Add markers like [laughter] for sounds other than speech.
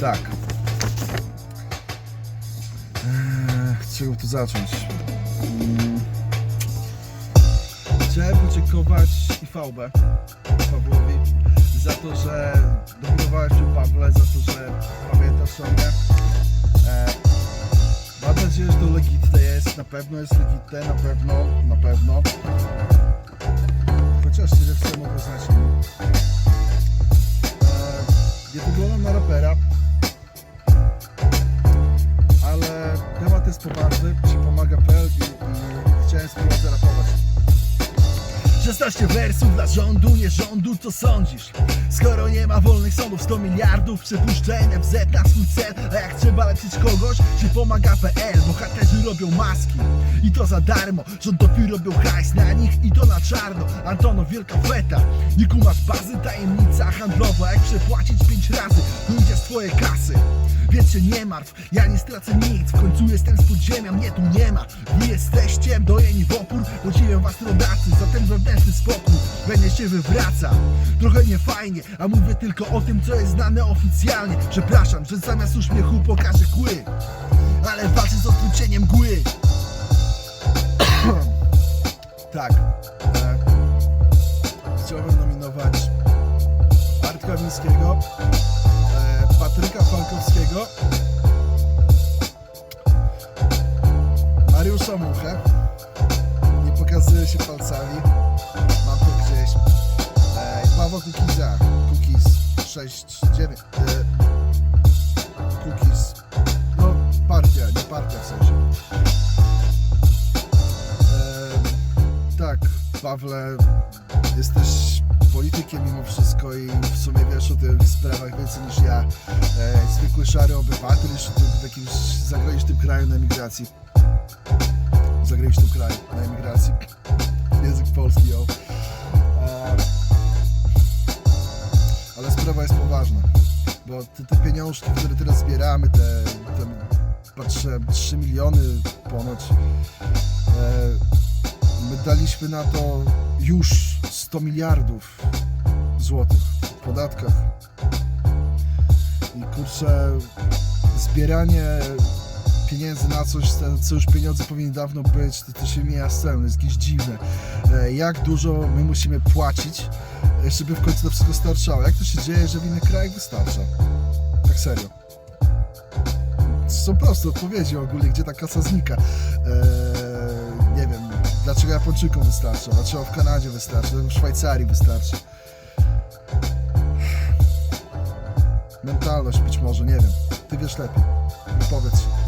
Tak. Eee, czego tu zacząć? Mm. Chciałem podziękować IVB Pawłowi za to, że dominowałeś tu Pawle, za to, że pamiętasz o mnie. Eee, mam nadzieję, że to legitne jest, na pewno jest legitne, na pewno, na pewno. Chociaż nie chcę mogę znać. Eee, nie wyglądam na rapera, jest poważny, przy pomaga.pl i, i chciałem spróbować zarapować. 16 wersów dla rządu, nie rządu, co sądzisz? Skoro nie ma wolnych sądów, 100 miliardów przepuszcza NFZ na swój cel. A jak trzeba leczyć kogoś, czy pomaga.pl Bohaterzy robią maski i to za darmo. Rząd dopiero robią hajs na nich i to na czarno. Antono, wielka feta Nie kumasz bazy, tajemnica handlowa. Jak przepłacić 5 razy, wyjdzie z twojej kasy więc nie martw, ja nie stracę nic. W końcu jestem z podziemia, mnie tu nie ma. Wy jesteście dojeni w opór Podziwiam was rodacy. Za ten wewnętrzny spokój Będzie się wywraca. Trochę niefajnie, a mówię tylko o tym co jest znane oficjalnie. Przepraszam, że zamiast uśmiechu pokażę kły Ale walczę z odwróceniem mgły. [coughs] Tak e, Chciałbym nominować Artka Mińskiego e, Patryka Falkowskiego. Mariusza Muchę Nie pokazuje się palcami. Mam to gdzieś. E, i Pawła Kukiza. Kukiz 6, 9 e, Kukiz No partia, nie partia w sensie. Tak, Pawle Jesteś politykiem mimo wszystko i w sumie o tych sprawach więcej niż ja. E, zwykły szary obywatel jeszcze w jakimś zagranicznym kraju na emigracji. W zagranicznym kraju na emigracji. Język polski, o. E, ale sprawa jest poważna, bo te, te pieniążki, które teraz zbieramy, te, te patrzę, 3 miliony ponoć, e, my daliśmy na to już 100 miliardów złotych w podatkach. I kurczę, zbieranie pieniędzy na coś, co już pieniądze powinny dawno być, to, to się mija z celem, to jest jakieś dziwne. E, Jak dużo my musimy płacić, e, żeby w końcu to wszystko starczało? Jak to się dzieje, że w innych krajach wystarcza? Tak serio. Są proste odpowiedzi ogólnie, gdzie ta kasa znika. Eee, nie wiem, dlaczego Japończykom wystarcza, dlaczego w Kanadzie wystarczy, dlaczego w Szwajcarii wystarczy. Mentalność być może, nie wiem. Ty wiesz lepiej. Powiedz się.